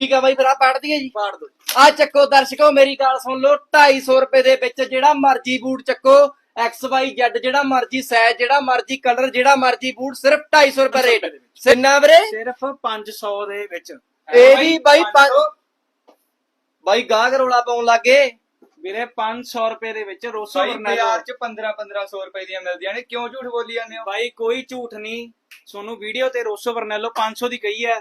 ਠੀਕ ਆ ਬਾਈ ਫਿਰ ਆ ਪਾੜ ਦਈਏ ਜੀ। ਪਾੜ ਦੋ। ਆ ਚੱਕੋ ਦਰਸ਼ਕੋ ਮੇਰੀ ਗੱਲ ਸੁਣ ਲਓ 250 ਰੁਪਏ ਦੇ ਵਿੱਚ ਜਿਹੜਾ ਮਰਜ਼ੀ ਬੂਟ ਚੱਕੋ ਐਕਸ ਵਾਈ ਜ਼ੈਡ ਜਿਹੜਾ ਮਰਜ਼ੀ ਸਾਈਜ਼ ਜਿਹੜਾ ਮਰਜ਼ੀ ਕਲਰ ਜਿਹੜਾ ਮਰਜ਼ੀ ਬੂਟ ਸਿਰਫ 250 ਰੁਪਏ ਰੇਟ। ਸਿੰਨਾ ਵੀਰੇ? ਸਿਰਫ 500 ਦੇ ਵਿੱਚ। ਇਹ ਵੀ ਬਾਈ ਬਾਈ ਗਾਹਕ ਰੋਲਾ ਪਾਉਣ ਲੱਗੇ ਵੀਰੇ 500 ਰੁਪਏ ਦੇ ਵਿੱਚ ਰੋਸੋ ਬਾਜ਼ਾਰ ਚ 15 1500 ਰੁਪਏ ਦੀਆਂ ਮਿਲਦੀਆਂ ਨੇ। ਕਿਉਂ ਝੂਠ ਬੋਲੀ ਜਾਂਦੇ ਹੋ? ਬਾਈ ਕੋਈ ਝੂਠ ਨਹੀਂ। ਤੁਹਾਨੂੰ ਵੀਡੀਓ ਤੇ ਰੋਸੋ ਵਰਨੈਲੋ 500 ਦੀ ਕਹੀ ਹੈ।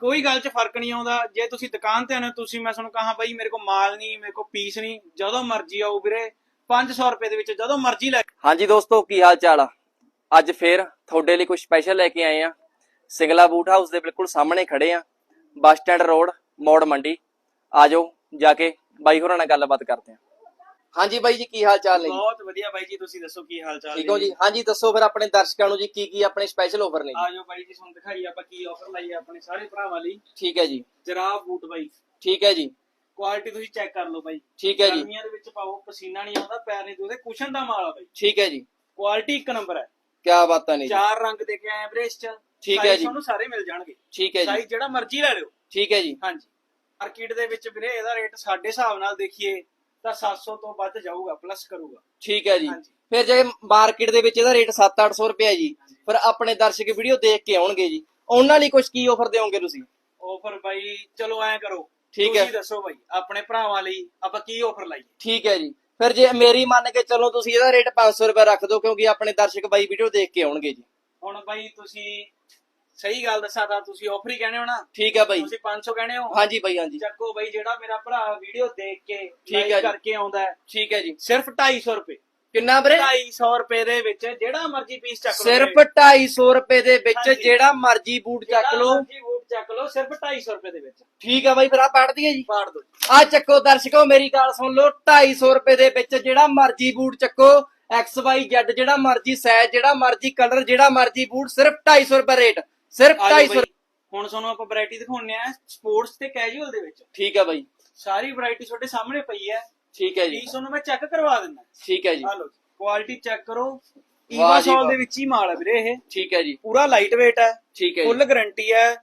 ਕੋਈ ਗੱਲ 'ਚ ਫ਼ਰਕ ਨਹੀਂ ਆਉਂਦਾ। ਜੇ ਤੁਸੀਂ ਦੁਕਾਨ ਤੇ ਆਨੇ ਤੁਸੀਂ ਮੈਂ ਤੁਹਾਨੂੰ ਕਹਾ ਬਾਈ ਮੇਰੇ ਕੋਲ ਮਾਲ ਨਹੀਂ, ਮੇਰੇ ਕੋਲ ਪੀਸ ਨਹੀਂ, ਜਦੋਂ ਮਰਜ਼ੀ ਆਓ ਵੀਰੇ। 500 ਰੁਪਏ ਦੇ ਵਿੱਚ ਜਦੋਂ ਮਰਜ਼ੀ ਲੈ ਹਾਂਜੀ ਦੋਸਤੋ, ਕੀ ਹਾਲ ਚਾਲ ਆ? ਅੱਜ ਫੇਰ ਤੁਹਾਡੇ ਲਈ ਕੁਝ ਸਪੈਸ਼ਲ ਲੈ ਕੇ ਆਏ ਆ। ਸਿੰਗਲਾ ਬੂਟ ਹਾਊਸ ਦੇ ਬਿਲਕੁਲ ਸਾਹਮਣੇ ਖੜੇ ਆ। ਬੱਸ ਸਟੈਂਡ ਰੋਡ ਮੋੜ ਮੰਡੀ। ਆਜੋ ਜਾ ਕੇ ਬਾਈ ਹੋਰਾਂ ਨਾਲ ਗੱਲਬਾਤ ਕਰਦੇ ਆ। ਹਾਂਜੀ ਬਾਈ ਜੀ ਕੀ ਹਾਲ ਚਾਲ ਨੇ? ਬਹੁਤ ਵਧੀਆ ਬਾਈ ਜੀ ਤੁਸੀਂ ਦੱਸੋ ਕੀ ਹਾਲ ਚਾਲ ਠੀਕ ਹੋ ਜੀ? ਹਾਂਜੀ ਦੱਸੋ ਫਿਰ ਆਪਣੇ ਦਰਸ਼ਕਾਂ ਨੂੰ ਜੀ ਕੀ ਕੀ ਆਪਣੇ ਸਪੈਸ਼ਲ ਆਫਰ ਨੇ ਆਜੋ ਬਾਈ ਜੀ ਤੁਹਾਨੂੰ ਦਿਖਾਈ ਆਪਾਂ ਕੀ ਆਫਰ ਲਾਈ ਹੈ ਆਪਣੇ ਸਾਰੇ ਭਰਾਵਾਂ ਲਈ। ਠੀਕ ਹੈ ਜੀ। ਜਰਾਬ ਬੂਟ ਬਾਈ। ਠੀਕ ਹੈ ਜੀ। ਕੁਆਲਿਟੀ ਤੁਸੀਂ ਚੈੱਕ ਕਰ ਲਓ ਬਾਈ। ਠੀਕ ਹੈ ਜੀ। ਗਰਮੀਆਂ ਦੇ ਵਿੱਚ ਪਾਓ ਪਸੀਨਾ ਨਹੀਂ ਆਉਂਦਾ ਪੈਰ ਨਹੀਂ ਦੁਖਦੇ ਕੁਸ਼ਨ ਦਾ ਮਾਲ ਆ ਬਾਈ। ਠੀਕ ਹੈ ਜੀ। ਕੁਆਲਿਟੀ ਇੱਕ ਨੰਬਰ ਹੈ। ਕੀ ਬਾਤਾਂ ਨੇ ਚਾਰ ਰੰਗ ਦੇ ਕੇ ਆਏ ਬ੍ਰੇਸ ਚ। ਠੀਕ ਹੈ ਜੀ। ਤੁਹਾਨੂੰ ਸਾਰੇ ਮਿਲ ਜਾਣਗੇ। ਠੀਕ ਹੈ ਜੀ। ਸਾਈਜ਼ ਜਿਹੜਾ ਮਰਜ਼ੀ ਲੈ ਲਿਓ। ਠੀਕ ਹੈ ਜੀ। ਹਾਂਜੀ। ਮਾਰਕੀਟ ਦੇ ਵਿੱਚ ਵੀਰੇ ਇਹਦਾ ਰੇਟ ਸਾਡੇ ਹਿਸਾਬ ਨਾਲ ਦੇਖੀਏ। ਤਾਂ 700 ਤੋਂ ਵੱਧ ਜਾਊਗਾ ਪਲੱਸ ਕਰੂਗਾ। ਠੀਕ ਹੈ ਜੀ। ਹਾਂਜੀ। ਫਿਰ ਜੇ ਮਾਰਕੀਟ ਦੇ ਵਿੱਚ ਇਹਦਾ ਰੇਟ 7-800 ਰੁਪਏ ਹੈ ਜੀ ਫਿਰ ਆਪਣੇ ਦਰਸ਼ਕ ਵੀਡੀਓ ਦੇਖ ਕੇ ਆਉਣਗੇ ਜੀ। ਉਹਨਾਂ ਲਈ ਕੁਝ ਕੀ ਆਫਰ ਦਿਓਗੇ ਤੁਸੀਂ? ਆਫਰ ਬਾਈ ਚਲੋ ਐਂ ਕਰੋ। ਠੀਕ ਹੈ। ਤੁਸੀਂ ਦੱਸੋ ਬਾਈ ਆਪਣੇ ਭਰਾਵਾਂ ਲਈ ਆਪਾਂ ਕੀ ਆਫਰ ਲਾਈਏ? ਠੀਕ ਹੈ ਜੀ। ਫਿਰ ਜੇ ਮੇਰੀ ਮੰਨ ਕੇ ਚੱਲੋ ਤੁਸੀਂ ਇਹਦਾ ਰੇਟ 500 ਰੁਪਏ ਰੱਖ ਦਿਓ ਕਿਉਂਕਿ ਆਪਣੇ ਦਰਸ਼ਕ ਬਾਈ ਵੀਡੀਓ ਦੇਖ ਕੇ ਆਉਣਗੇ ਜੀ। ਹੁਣ ਬਾਈ ਤੁਸੀਂ ਸਹੀ ਗੱਲ ਦੱਸਾਂ ਤਾਂ ਤੁਸੀਂ ਆਫਰ ਹੀ ਕਹਿੰਦੇ ਹੋ ਨਾ। ਠੀਕ ਹੈ ਬਾਈ। ਤੁਸੀਂ 500 ਕਹਿੰਦੇ ਹੋ। ਹਾਂਜੀ ਬਾਈ ਹਾਂਜੀ। ਚੱਕੋ ਬਾਈ ਜਿਹੜਾ ਮੇਰਾ ਭਰਾ ਵੀਡੀਓ ਦੇਖ ਕੇ ਠੀਕ ਹੈ। ਕਰਕੇ ਆਉਂਦਾ ਹੈ। ਠੀਕ ਹੈ ਜੀ। ਸਿਰਫ 250 ਰੁਪਏ। ਕਿੰਨਾ ਵੀਰੇ? 250 ਰੁਪਏ ਦੇ ਵਿੱਚ ਜਿਹੜਾ ਮਰਜ਼ੀ ਪੀਸ ਚੱਕ ਲਓ ਸਿਰਫ ਵੀਰੇ। 250 ਰੁਪਏ ਦੇ ਵਿੱਚ। ਜਿਹੜਾ ਮਰਜ਼ੀ ਬੂਟ ਚੱਕ ਲਓ। ਮਰਜ਼ੀ ਬੂਟ ਚੱਕ ਲਓ ਸਿਰਫ 250 ਰੁਪਏ ਦੇ ਵਿੱਚ। ਠੀਕ ਆ ਬਾਈ ਫਿਰ ਆ ਪੜ ਦਈਏ ਜੀ। ਪਾੜ ਦੋ ਆ ਚੱਕੋ ਦਰਸ਼ਕੋ ਮੇਰੀ ਗੱਲ ਸੁਣ ਲਓ। 250 ਰੁਪਏ ਦੇ ਵਿੱਚ ਜਿਹੜਾ ਮਰਜ਼ੀ ਬੂਟ ਚੱਕੋ। ਐਕਸ ਵਾਈ ਜ਼ੈਡ ਜਿਹੜਾ ਮਰਜ਼ੀ ਸਾਈਜ਼ ਜਿਹੜਾ ਮਰਜ਼ੀ ਕਲਰ ਜਿਹੜਾ ਮਰਜ਼ੀ ਬੂਟ ਸਿਰਫ 250 ਰੁਪਏ ਰੇਟ ਸਿਰਫ ਆਜੋ 250 ਬਾਈ, ਹੁਣ ਤੁਹਾਨੂੰ ਆਪਾਂ ਵੈਰਾਈਟੀ ਦਿਖਾਉਣੇ ਆ ਸਪੋਰਟਸ ਤੇ ਕੈਜੂਅਲ ਦੇ ਵਿੱਚ। ਠੀਕ ਆ ਬਾਈ। ਸਾਰੀ ਵੈਰਾਈਟੀ ਤੁਹਾਡੇ ਸਾਹਮਣੇ ਪਈ ਹੈ। ਠੀਕ ਹੈ ਜੀ। ਪੀਸ ਤੁਹਾਨੂੰ ਮੈਂ ਚੈੱਕ ਕਰਵਾ ਦਿੰਦਾ। ਠੀਕ ਹੈ ਜੀ। ਆ ਲਓ ਕੁਆਲਿਟੀ ਚੈੱਕ ਕਰੋ। ਈਵਾ ਸੋਲ। ਦੇ ਵਿੱਚ ਹੀ ਮਾਲ ਹੈ ਵੀਰੇ ਇਹ। ਠੀਕ ਹੈ ਜੀ। ਪੂਰਾ ਲਾਈਟ weight ਹੈ। ਠੀਕ ਹੈ ਫੁੱਲ ਗਾਰੰਟੀ ਹੈ।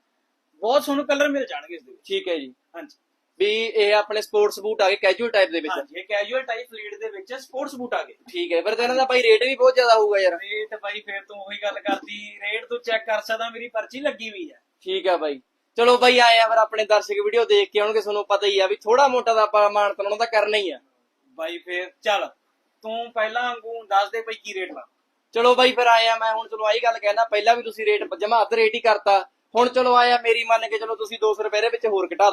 ਬਹੁਤ ਸੋਹਣੇ ਕਲਰ ਮਿਲ ਜਾਣਗੇ ਇਸ ਦੇ ਵਿੱਚ। ਠੀਕ ਹੈ ਜੀ। ਹਾਂਜੀ। ਵੀ ਇਹ ਆਪਣੇ ਸਪੋਰਟਸ ਬੂਟ ਆ ਗਏ ਕੈਜੂਅਲ ਟਾਈਪ ਦੇ ਵਿੱਚ। ਹਾਂਜੀ ਇਹ ਕੈਜੂਅਲ ਟਾਈਪ ਲੀਡ ਦੇ ਵਿੱਚ ਸਪੋਰਟਸ ਬੂਟ ਆ ਗਏ। ਠੀਕ ਹੈ ਫਿਰ ਤਾਂ ਇਹਨਾਂ ਦਾ ਬਾਈ ਰੇਟ ਵੀ ਬਹੁਤ ਜ਼ਿਆਦਾ ਹੋਊਗਾ ਯਾਰ। ਰੇਟ ਬਾਈ ਫੇਰ ਤੂੰ ਉਹੀ ਗੱਲ ਕਰਦੀ ਰੇਟ ਤੂੰ ਚੈੱਕ ਕਰ ਸਕਦਾ ਮੇਰੀ ਪਰਚੀ ਲੱਗੀ ਹੋਈ ਹੈ ਠੀਕ ਆ ਬਾਈ। ਚਲੋ ਬਾਈ ਆਏ ਆ ਫਿਰ ਆਪਣੇ ਦਰਸ਼ਕ ਵੀਡੀਓ ਦੇਖ ਕੇ ਆਉਣਗੇ ਤੁਹਾਨੂੰ ਪਤਾ ਹੀ ਆ ਵੀ ਥੋੜਾ ਮੋਟਾ ਦਾ ਆਪਾਂ ਮਾਨ ਤਾਂ ਉਹਨਾਂ ਦਾ ਕਰਨਾ ਹੀ ਆ। ਬਾਈ ਫੇਰ ਚੱਲ ਤੂੰ ਪਹਿਲਾਂ ਵਾਂਗੂ ਦੱਸ ਦੇ ਬਈ ਕੀ ਰੇਟ ਲਾ ਚਲੋ ਬਾਈ ਫਿਰ ਆਏ ਆ ਮੈਂ ਹੁਣ ਚਲੋ ਆਹੀ ਗੱਲ ਕਹਿਣਾ ਪਹਿਲਾਂ ਵੀ ਤੁਸੀਂ ਰੇਟ ਜਮਾ ਅੱਧ ਰੇਟ ਹੀ ਕਰਤਾ। ਹੁਣ ਚਲੋ ਆਇਆ ਮੇਰੀ ਮੰਨ ਕੇ ਚਲੋ ਤੁਸੀਂ 200 ਰੁਪਏ ਦੇ ਵਿੱਚ ਹੋਰ ਘਟਾ